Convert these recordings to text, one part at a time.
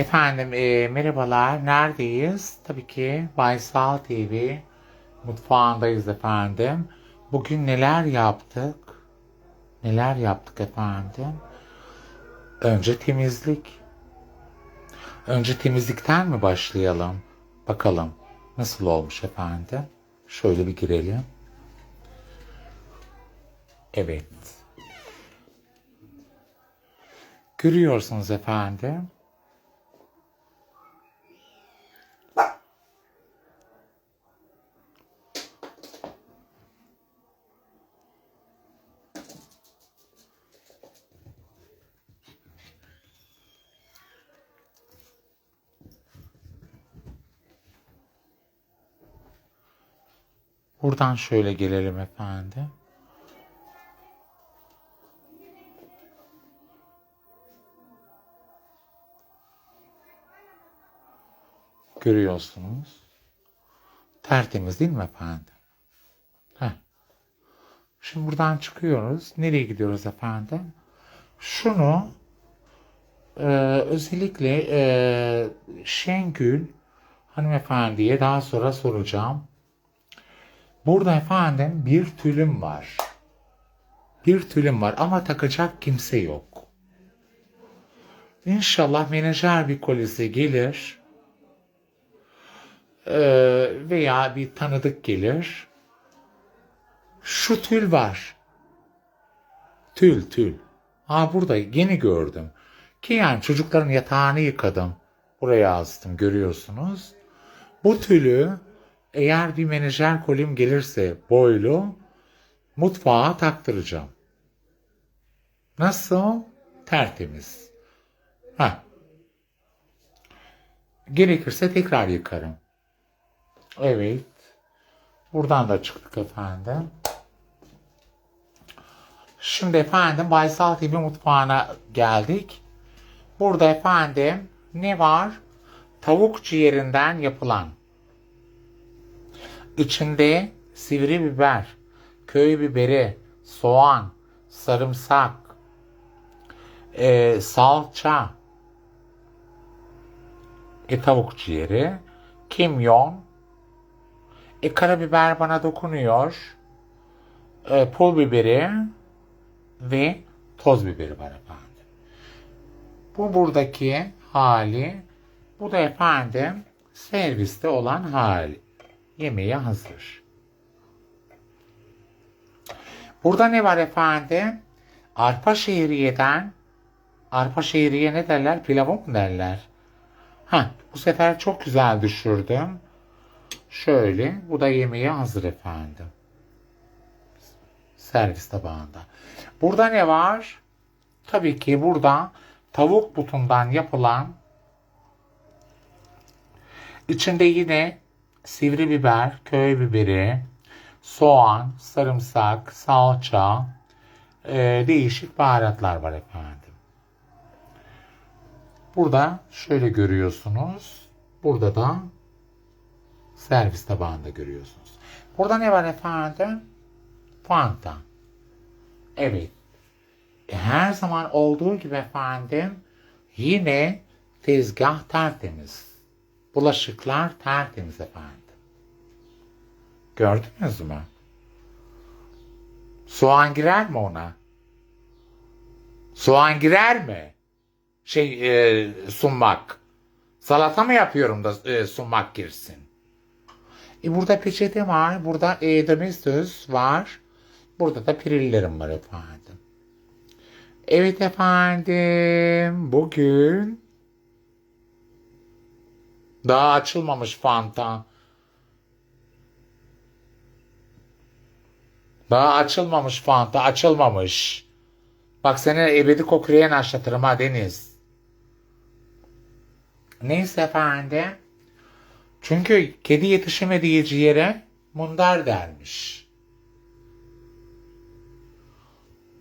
Efendim e, merhabalar. Neredeyiz? Tabii ki Baysal TV mutfağındayız efendim. Bugün neler yaptık? Neler yaptık efendim? Önce temizlik. Önce temizlikten mi başlayalım? Bakalım nasıl olmuş efendim? Şöyle bir girelim. Evet. Görüyorsunuz efendim. Buradan şöyle gelelim efendim. Görüyorsunuz. Tertemiz değil mi efendim? Heh. Şimdi buradan çıkıyoruz. Nereye gidiyoruz efendim? Şunu e, özellikle e, Şengül hanımefendiye daha sonra soracağım. Burada efendim bir tülüm var. Bir tülüm var ama takacak kimse yok. İnşallah menajer bir kolisi gelir. Ee, veya bir tanıdık gelir. Şu tül var. Tül tül. Ha burada yeni gördüm. Ki yani çocukların yatağını yıkadım. Buraya astım görüyorsunuz. Bu tülü eğer bir menajer kolim gelirse boylu mutfağa taktıracağım. Nasıl? Tertemiz. Ha. Gerekirse tekrar yıkarım. Evet. Buradan da çıktık efendim. Şimdi efendim Baysal TV mutfağına geldik. Burada efendim ne var? Tavuk ciğerinden yapılan İçinde sivri biber, köy biberi, soğan, sarımsak, e, salça, e, tavuk ciğeri, kimyon, e, karabiber bana dokunuyor, e, pul biberi ve toz biberi var efendim. Bu buradaki hali, bu da efendim serviste olan hali yemeğe hazır. Burada ne var efendim? Arpa şehriyeden arpa şehriye ne derler? Pilava mı derler? Ha, bu sefer çok güzel düşürdüm. Şöyle, bu da yemeğe hazır efendim. Servis tabağında. Burada ne var? Tabii ki burada tavuk butundan yapılan içinde yine sivri biber, köy biberi, soğan, sarımsak, salça, e, değişik baharatlar var efendim. Burada şöyle görüyorsunuz. Burada da servis tabağında görüyorsunuz. Burada ne var efendim? Fanta. Evet. E, her zaman olduğu gibi efendim yine tezgah tertemiz. Bulaşıklar tertemiz efendim. Gördünüz mü? Soğan girer mi ona? Soğan girer mi? Şey e, sunmak. Salata mı yapıyorum da e, sunmak girsin? E burada peçete var. Burada e, domestos var. Burada da pirillerim var efendim. Evet efendim. Bugün daha açılmamış Fanta. Daha açılmamış Fanta. Açılmamış. Bak seni ebedi kokuya naşlatırım ha Deniz. Neyse efendim. Çünkü kedi yetişemediği yere mundar dermiş.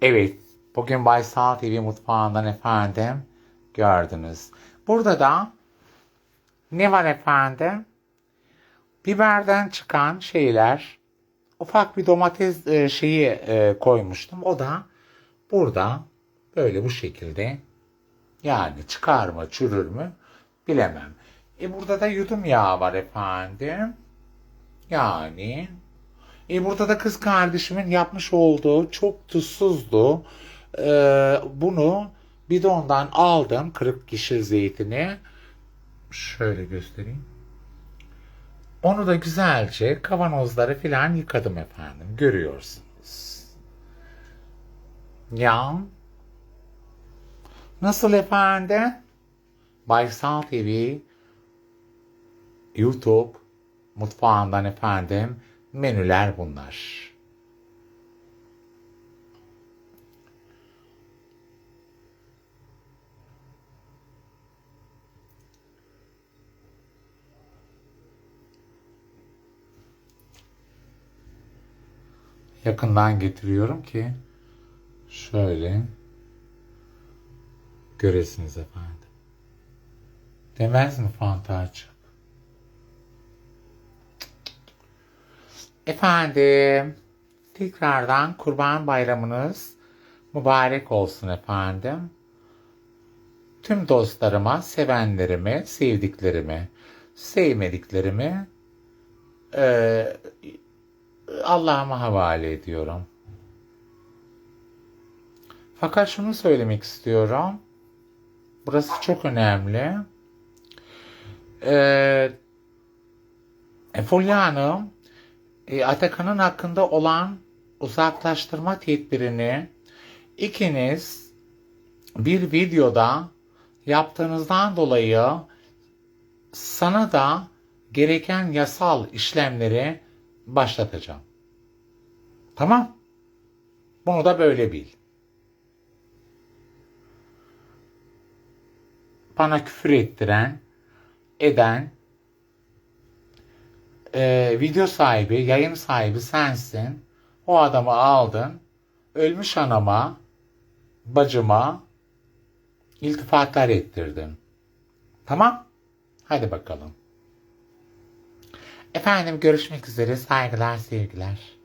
Evet. Bugün Baysal TV mutfağından efendim gördünüz. Burada da ne var efendim? Biberden çıkan şeyler. Ufak bir domates e, şeyi e, koymuştum. O da burada böyle bu şekilde yani çıkar mı çürür mü Bilemem. E burada da yudum yağı var efendim. Yani. E burada da kız kardeşimin yapmış olduğu çok tuzsuzdu. Ee, bunu bidondan aldım. Kırık kişir zeytini. Şöyle göstereyim. Onu da güzelce kavanozları filan yıkadım efendim. Görüyorsunuz. Ya. Nasıl efendim? Baysal TV YouTube mutfağından efendim menüler bunlar. Yakından getiriyorum ki şöyle göresiniz efendim. Demez mi Fantacığım? Efendim, tekrardan Kurban Bayramınız mübarek olsun efendim. Tüm dostlarıma, sevenlerime, sevdiklerime, sevmediklerime eee, Allah'ıma havale ediyorum. Fakat şunu söylemek istiyorum. Burası çok önemli. Ee, Fulya Hanım, e, Atakan'ın hakkında olan uzaklaştırma tedbirini ikiniz bir videoda yaptığınızdan dolayı sana da gereken yasal işlemleri başlatacağım. Tamam? Bunu da böyle bil. Bana küfür ettiren, eden, e, video sahibi, yayın sahibi sensin. O adamı aldın. Ölmüş anama, bacıma iltifatlar ettirdin. Tamam? Hadi bakalım. Efendim görüşmek üzere. Saygılar, sevgiler.